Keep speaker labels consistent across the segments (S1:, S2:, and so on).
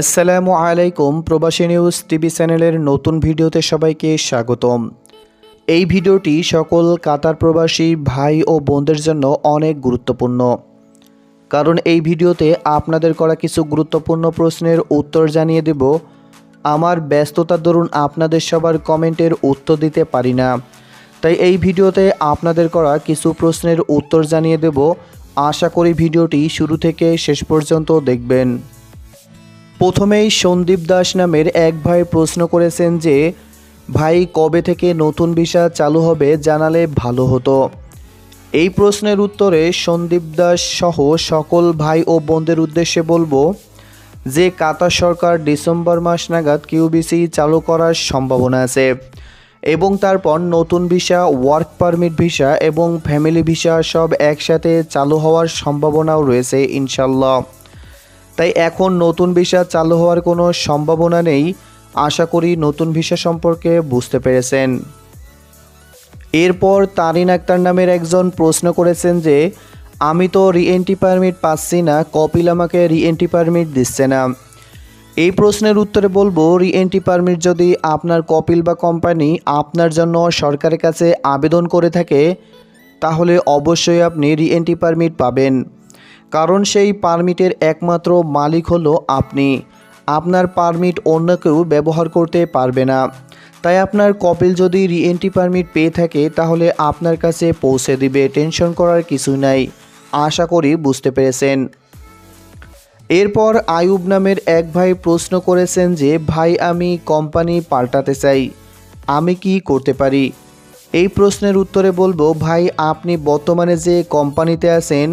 S1: আসসালামু আলাইকুম, প্রবাসী নিউজ টিভি চ্যানেলের নতুন ভিডিওতে সবাইকে স্বাগতম। এই ভিডিওটি সকল কাতার প্রবাসী ভাই ও বোনদের জন্য অনেক গুরুত্বপূর্ণ। কারণ এই ভিডিওতে আপনাদের করা কিছু গুরুত্বপূর্ণ প্রশ্নের উত্তর জানিয়ে দেব। আমার ব্যস্ততার দরুন আপনাদের সবার কমেন্টের উত্তর দিতে পারি না। তাই এই ভিডিওতে আপনাদের করা কিছু প্রশ্নের উত্তর জানিয়ে দেব। আশা করি ভিডিওটি শুরু থেকে শেষ পর্যন্ত দেখবেন। প্রথমেই সন্দীপ দাস নামের এক ভাই প্রশ্ন করেছেন যে, ভাই, কবে থেকে নতুন ভিসা চালু হবে জানালে ভালো হতো? এই প্রশ্নের উত্তরে সন্দীপ দাস সহ সকল ভাই ও বোনদের উদ্দেশ্যে বলব, যে কাতার সরকার ডিসেম্বর মাস নাগাদ কিউবিসি চালু করার সম্ভাবনা আছে এবং তারপর নতুন ভিসা, ওয়ার্ক পারমিট ভিসা এবং ফ্যামিলি ভিসা সব একসাথে চালু হওয়ার সম্ভাবনাও রয়েছে ইনশাল্লাহ। তাই এখন নতুন ভিসা চালু হওয়ার কোনো সম্ভাবনা নেই। আশা করি নতুন ভিসা সম্পর্কে বুঝতে পেরেছেন। এরপর তারিন আক্তার নামের একজন প্রশ্ন করেছেন যে, আমি তো রিএন্ট্রি পারমিট পাচ্ছি না, কপিল আমাকে রিএন্ট্রি পারমিট দিচ্ছে না। এই প্রশ্নের উত্তরে বলব, রিএন্ট্রি পারমিট যদি আপনার কপিল বা কোম্পানি আপনার জন্য সরকারের কাছে আবেদন করে থাকে, তাহলে অবশ্যই আপনি রিএন্ট্রি পারমিট পাবেন। কারণ সেই পারমিটের একমাত্র মালিক হলো আপনি। আপনার পারমিট অন্য কেউ ব্যবহার করতে পারবে না। তাই আপনার কপিল যদি রিএন্ট্রি পারমিট পেয়ে থাকে, তাহলে আপনার কাছে পৌঁছে দিবে, টেনশন করার কিছু নাই, আশা করি বুঝতে পেরেছেন। এরপর আয়ুব নামের এক ভাই প্রশ্ন করেছেন যে, ভাই, আমি কোম্পানি পাল্টাতে চাই, আমি কি করতে পারি? এই প্রশ্নের উত্তরে বলব, ভাই, আপনি বর্তমানে যে কোম্পানিতে আছেন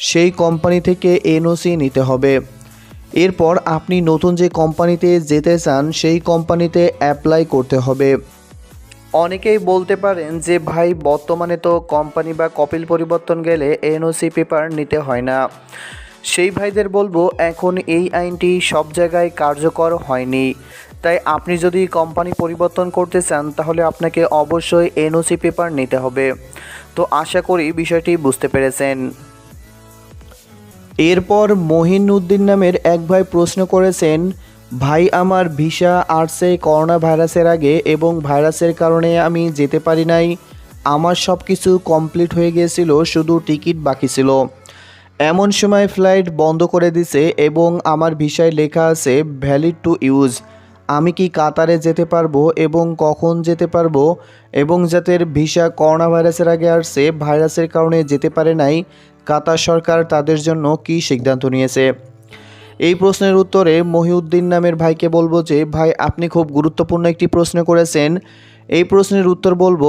S1: সেই কোম্পানি থেকে এনওসি নিতে হবে। এরপর আপনি নতুন যে কোম্পানিতে যেতে চান, সেই কোম্পানিতে অ্যাপ্লাই করতে হবে। অনেকেই বলতে পারেন যে, ভাই, বর্তমানে তো কোম্পানি বা কপিল পরিবর্তন গেলে এনওসি পেপার নিতে হয় না। সেই ভাইদের বলব, এখন এই আইনটি সব জায়গায় কার্যকর হয়নি। তাই আপনি যদি কোম্পানি পরিবর্তন করতে চান, তাহলে আপনাকে অবশ্যই এনওসি পেপার নিতে হবে। তো আশা করি বিষয়টি বুঝতে পেরেছেন। এরপর মহিন উদ্দিন নামের এক ভাই প্রশ্ন করেছেন, ভাই, আমার ভিসা আর্টসে করোনা ভাইরাসের আগে এবং ভাইরাসের কারণে আমি যেতে পারি নাই। আমার সব কিছু কমপ্লিট হয়ে গিয়েছিল, শুধু টিকিট বাকি ছিল। এমন সময় ফ্লাইট বন্ধ করে দিছে এবং আমার ভিসায় লেখা আছে, ভ্যালিড টু ইউজ। আমি কি কাতারে যেতে পারব এবং কখন যেতে পারব? এবং যাদের ভিসা করোনা ভাইরাসের আগে আসছে, ভাইরাসের কারণে যেতে পারে নাই, কাতার সরকার তাদের জন্য কী সিদ্ধান্ত নিয়েছে? এই প্রশ্নের উত্তরে মহিউদ্দিন নামের ভাইকে বলব যে, ভাই, আপনি খুব গুরুত্বপূর্ণ একটি প্রশ্ন করেছেন। এই প্রশ্নের উত্তর বলব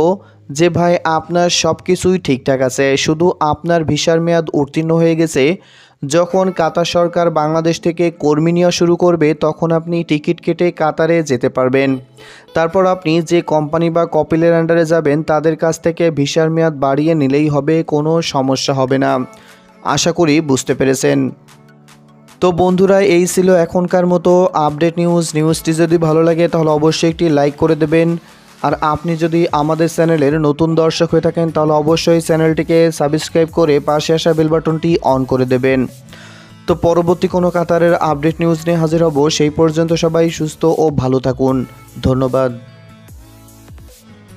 S1: যে, ভাই, আপনার সব কিছুই ঠিকঠাক আছে। শুধু আপনার ভিসার মেয়াদ উত্তীর্ণ হয়ে গেছে। যখন কাতার সরকার বাংলাদেশ থেকে কর্মী নেওয়া শুরু করবে, তখন আপনি টিকিট কেটে কাতারে যেতে পারবেন। তারপর আপনি যে কোম্পানি বা কপিলের আন্ডারে যাবেন, তাদের কাছ থেকে ভিসার মেয়াদ বাড়িয়ে নিলেই হবে, কোনো সমস্যা হবে না। আশা করি বুঝতে পেরেছেন। তো বন্ধুরা, এই ছিল এখনকার মতো আপডেট নিউজ। নিউজটি যদি ভালো লাগে, তাহলে অবশ্যই একটি লাইক করে দেবেন। আর আপনি যদি আমাদের চ্যানেলের নতুন দর্শক হয়ে থাকেন, তাহলে অবশ্যই চ্যানেলটিকে সাবস্ক্রাইব করে পাশে আসা বেল বাটনটি অন করে দেবেন। তো পরবর্তী কোনো কাতারের আপডেট নিউজ নিয়ে হাজির হব, সেই পর্যন্ত সবাই সুস্থ ও ভালো থাকুন। ধন্যবাদ।